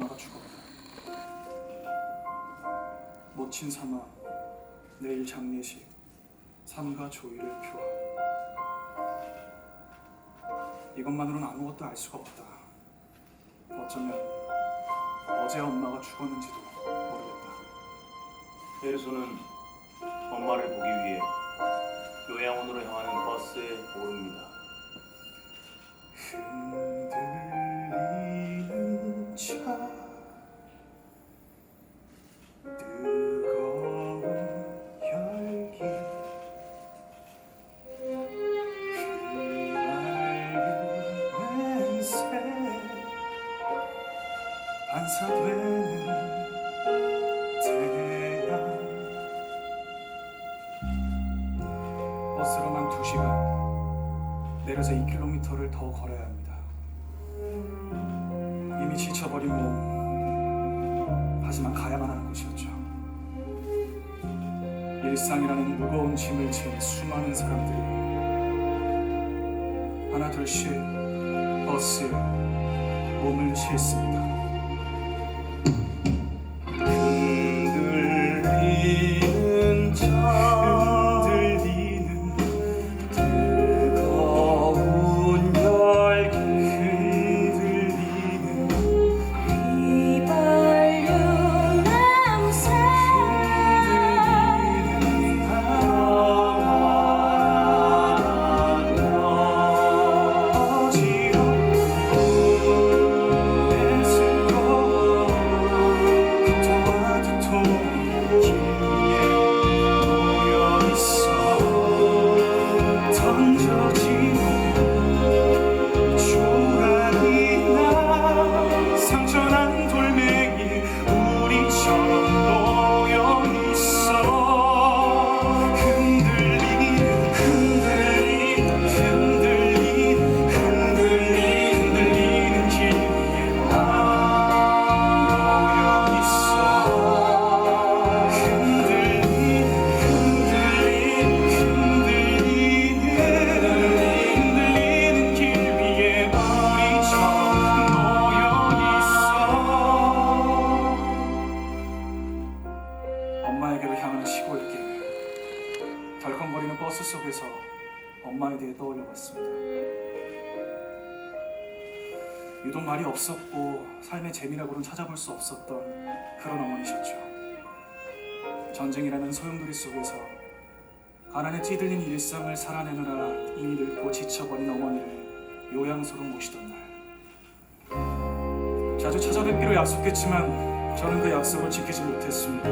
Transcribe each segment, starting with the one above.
엄마가 죽었다. 모친 삼아 내일 장례식 삼가 조의를 표하. 이것만으로는 아무것도 알 수가 없다. 어쩌면 어제 엄마가 죽었는지도 모르겠다. 예수는 엄마를 보기 위해 요양원으로 향하는 버스에 오릅니다. 버스로만 두 시간 내려서 2km를 더 걸어야 합니다. 이미 지쳐버린 몸, 하지만 가야만 하는 곳이었죠. 일상이라는 무거운 짐을 진 수많은 사람들이 하나 둘씩 버스에 몸을 싣습니다. 엄마에게로 향하는 시골 길. 덜컹거리는 버스 속에서 엄마에 대해 떠올려 봤습니다. 유독 말이 없었고 삶의 재미라고는 찾아볼 수 없었던 그런 어머니셨죠. 전쟁이라는 소용돌이 속에서 가난에 찌들린 일상을 살아내느라 이미 늙고 지쳐버린 어머니를 요양소로 모시던 날. 자주 찾아뵙기로 약속했지만 저는 그 약속을 지키지 못했습니다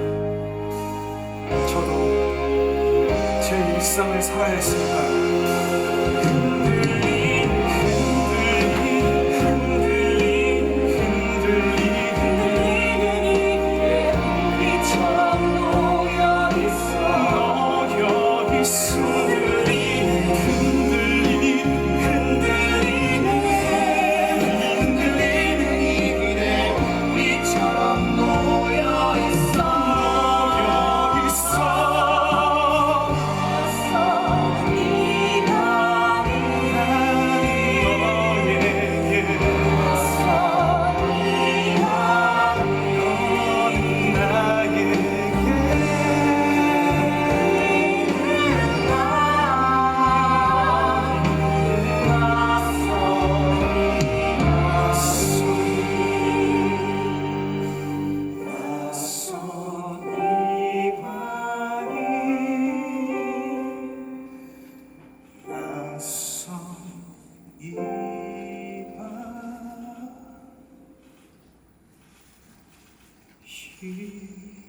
저도 제 일상을 살아야 했으니까요. 이